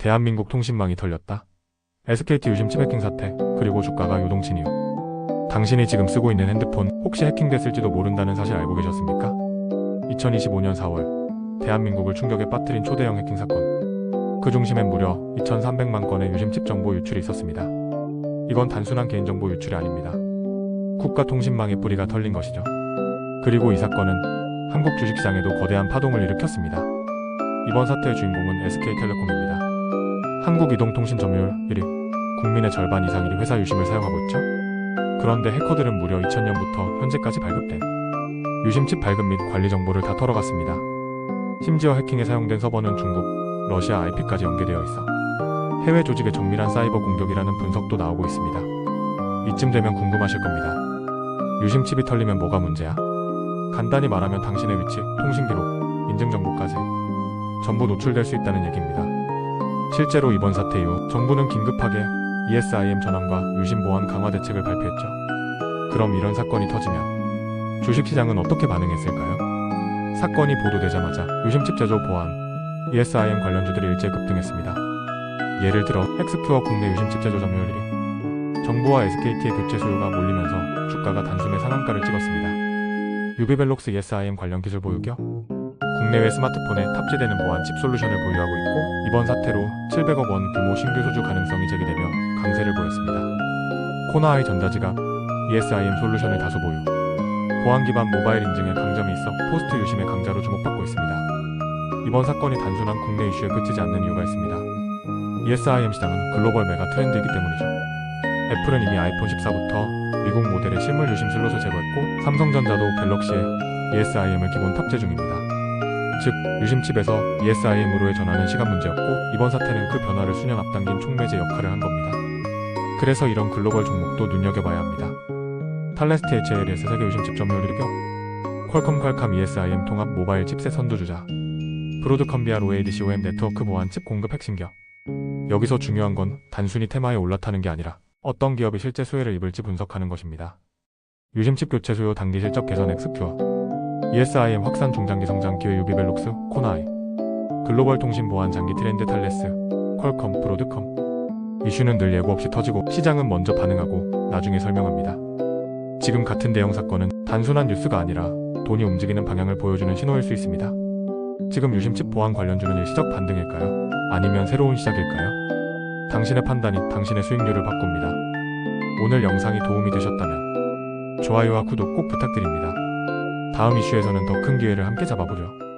대한민국 통신망이 털렸다. SKT 유심 해킹 사태, 그리고 주가가 요동친 이유. 당신이 지금 쓰고 있는 핸드폰 혹시 해킹됐을지도 모른다는 사실 알고 계셨습니까? 2025년 4월, 대한민국을 충격에 빠뜨린 초대형 해킹 사건. 그 중심엔 무려 2,300만 건의 유심 칩 정보 유출이 있었습니다. 이건 단순한 개인정보 유출이 아닙니다. 국가통신망의 뿌리가 털린 것이죠. 그리고 이 사건은 한국 주식시장에도 거대한 파동을 일으켰습니다. 이번 사태의 주인공은 SK텔레콤입니다. 한국이동통신 점유율 1위, 국민의 절반 이상이 회사 유심을 사용하고 있죠. 그런데 해커들은 무려 2000년부터 현재까지 발급된 유심칩 발급 및 관리 정보를 다 털어갔습니다. 심지어 해킹에 사용된 서버는 중국, 러시아 IP까지 연계되어 있어 해외 조직의 정밀한 사이버 공격이라는 분석도 나오고 있습니다. 이쯤 되면 궁금하실 겁니다. 유심칩이 털리면 뭐가 문제야? 간단히 말하면 당신의 위치, 통신 기록, 인증 정보까지 전부 노출될 수 있다는 얘기입니다. 실제로 이번 사태 이후 정부는 긴급하게 ESIM 전환과 유심 보안 강화 대책을 발표했죠. 그럼 이런 사건이 터지면 주식시장은 어떻게 반응했을까요? 사건이 보도되자마자 유심칩 제조 보안, ESIM 관련주들이 일제 급등했습니다. 예를 들어 헥스큐어 국내 유심칩 제조 점유율 1위, 정부와 SKT의 교체 수요가 몰리면서 주가가 단숨에 상한가를 찍었습니다. 유비벨록스 ESIM 관련 기술 보유겨 국내외 스마트폰에 탑재되는 보안 칩 솔루션을 보유하고 있고 이번 사태로 700억 원 규모 신규 소주 가능성이 제기되며 강세를 보였습니다. 코나아이 전자지가 ESIM 솔루션을 다수 보유. 보안 기반 모바일 인증에 강점이 있어 포스트 유심의 강자로 주목받고 있습니다. 이번 사건이 단순한 국내 이슈에 그치지 않는 이유가 있습니다. ESIM 시장은 글로벌 메가 트렌드이기 때문이죠. 애플은 이미 아이폰 14부터 미국 모델의 실물 유심 슬롯을 제거했고 삼성전자도 갤럭시에 ESIM을 기본 탑재 중입니다. 즉 유심칩에서 ESIM으로의 전환은 시간 문제였고 이번 사태는 그 변화를 수년 앞당긴 촉매제 역할을 한 겁니다. 그래서 이런 글로벌 종목도 눈여겨봐야 합니다. 탈레스트 HLS 세계 유심칩 점유율 1위 퀄컴 퀄캄 ESIM 통합 모바일 칩셋 선두주자 브로드컴비아 OADCOM 네트워크 보안 칩 공급 핵심기업 여기서 중요한 건 단순히 테마에 올라타는 게 아니라 어떤 기업이 실제 수혜를 입을지 분석하는 것입니다. 유심칩 교체 수요 단기 실적 개선 엑스큐어 ESIM 확산 중장기 성장 기회 유비벨록스 코나이 글로벌 통신 보안 장기 트렌드 탈레스 퀄컴 브로드컴 이슈는 늘 예고 없이 터지고 시장은 먼저 반응하고 나중에 설명합니다. 지금 같은 대형 사건은 단순한 뉴스가 아니라 돈이 움직이는 방향을 보여주는 신호일 수 있습니다. 지금 유심칩 보안 관련주는 일시적 반등일까요? 아니면 새로운 시작일까요? 당신의 판단이 당신의 수익률을 바꿉니다. 오늘 영상이 도움이 되셨다면 좋아요와 구독 꼭 부탁드립니다. 다음 이슈에서는 더 큰 기회를 함께 잡아보죠.